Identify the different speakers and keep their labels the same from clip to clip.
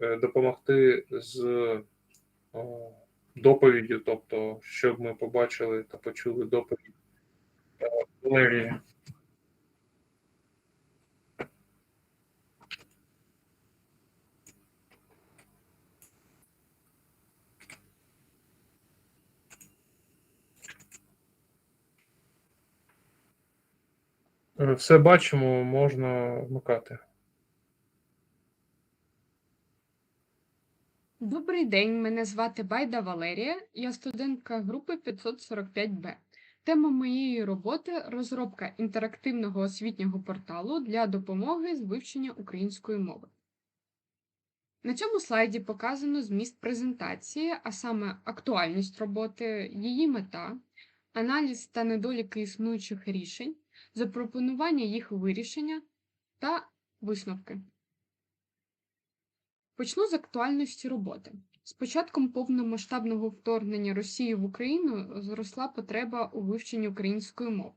Speaker 1: е, допомогти з о, доповіддю, тобто, щоб ми побачили та почули доповідь е, Валерії. Е, Все бачимо, можна вмикати.
Speaker 2: Добрий день, мене звати Байда Валерія, я студентка групи 545Б. Тема моєї роботи розробка інтерактивного освітнього порталу для допомоги з вивчення української мови. На цьому слайді показано зміст презентації, а саме актуальність роботи, її мета, аналіз та недоліки існуючих рішень, запропонування їх вирішення та висновки. Почну з актуальності роботи. З початком повномасштабного вторгнення Росії в Україну зросла потреба у вивченні української мови.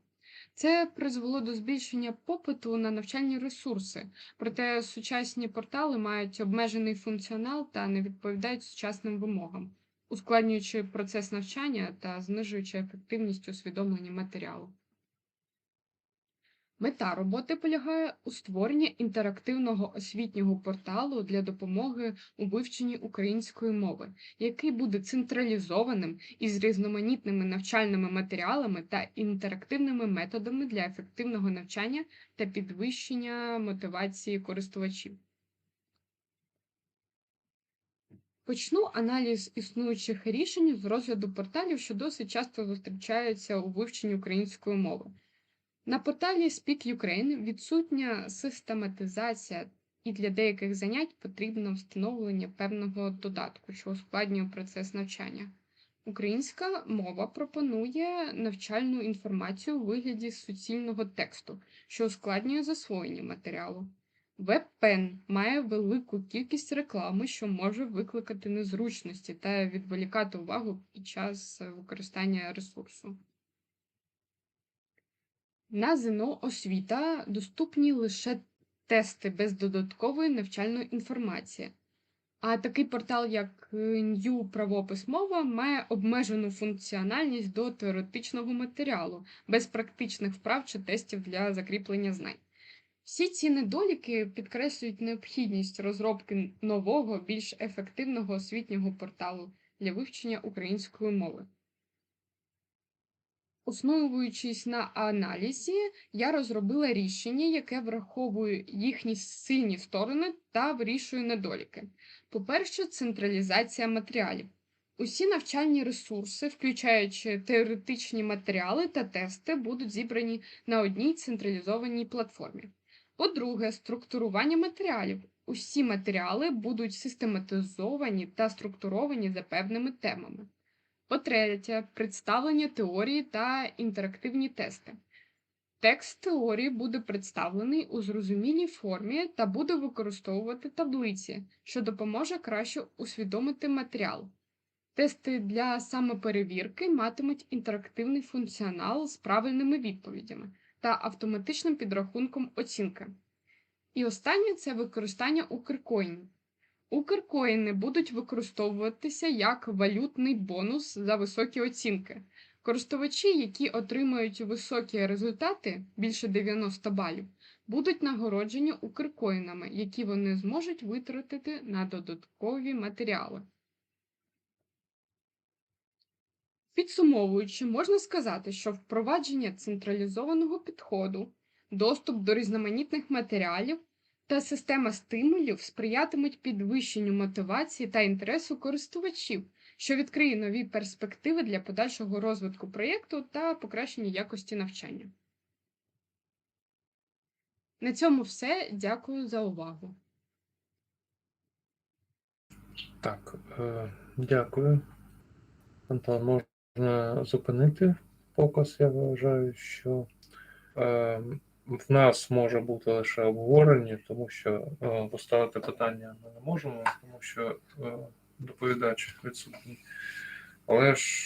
Speaker 2: Це призвело до збільшення попиту на навчальні ресурси, проте сучасні портали мають обмежений функціонал та не відповідають сучасним вимогам, ускладнюючи процес навчання та знижуючи ефективність усвідомлення матеріалу. Мета роботи полягає у створенні інтерактивного освітнього порталу для допомоги у вивченні української мови, який буде централізованим із різноманітними навчальними матеріалами та інтерактивними методами для ефективного навчання та підвищення мотивації користувачів. Почну аналіз існуючих рішень з розгляду порталів, що досить часто зустрічаються у вивченні української мови. На порталі Speak Ukraine відсутня систематизація, і для деяких занять потрібно встановлення певного додатку, що ускладнює процес навчання. Українська мова пропонує навчальну інформацію у вигляді суцільного тексту, що ускладнює засвоєння матеріалу. WebPen має велику кількість реклами, що може викликати незручності та відволікати увагу під час використання ресурсу. На ЗНО освіта доступні лише тести без додаткової навчальної інформації. А такий портал, як е, New правопис мова, має обмежену функціональність до теоретичного матеріалу, без практичних вправ чи тестів для закріплення знань. Всі ці недоліки підкреслюють необхідність розробки нового, більш ефективного освітнього порталу для вивчення української мови. Основуючись на аналізі, я розробила рішення, яке враховує їхні сильні сторони та вирішує недоліки. По-перше, централізація матеріалів. Усі навчальні ресурси, включаючи теоретичні матеріали та тести, будуть зібрані на одній централізованій платформі. По-друге, структурування матеріалів. Усі матеріали будуть систематизовані та структуровані за певними темами. По-третє, представлення теорії та інтерактивні тести. Текст теорії буде представлений у зрозумілій формі та буде використовувати таблиці, що допоможе краще усвідомити матеріал. Тести для самоперевірки матимуть інтерактивний функціонал з правильними відповідями та автоматичним підрахунком оцінки. І останнє це використання укркоїнів. Укркоїни будуть використовуватися як валютний бонус за високі оцінки. Користувачі, які отримають високі результати більше 90 балів, будуть нагороджені укркоїнами, які вони зможуть витратити на додаткові матеріали. Підсумовуючи, можна сказати, що впровадження централізованого підходу, доступ до різноманітних матеріалів та система стимулів сприятимуть підвищенню мотивації та інтересу користувачів, що відкриє нові перспективи для подальшого розвитку проєкту та покращення якості навчання. На цьому все. Дякую за увагу.
Speaker 1: Так, е, дякую. Антон, можна зупинити показ. Я вважаю, що е, в нас може бути лише обговорення, тому що е, поставити питання ми не можемо, тому що е, доповідач відсутній. Але ж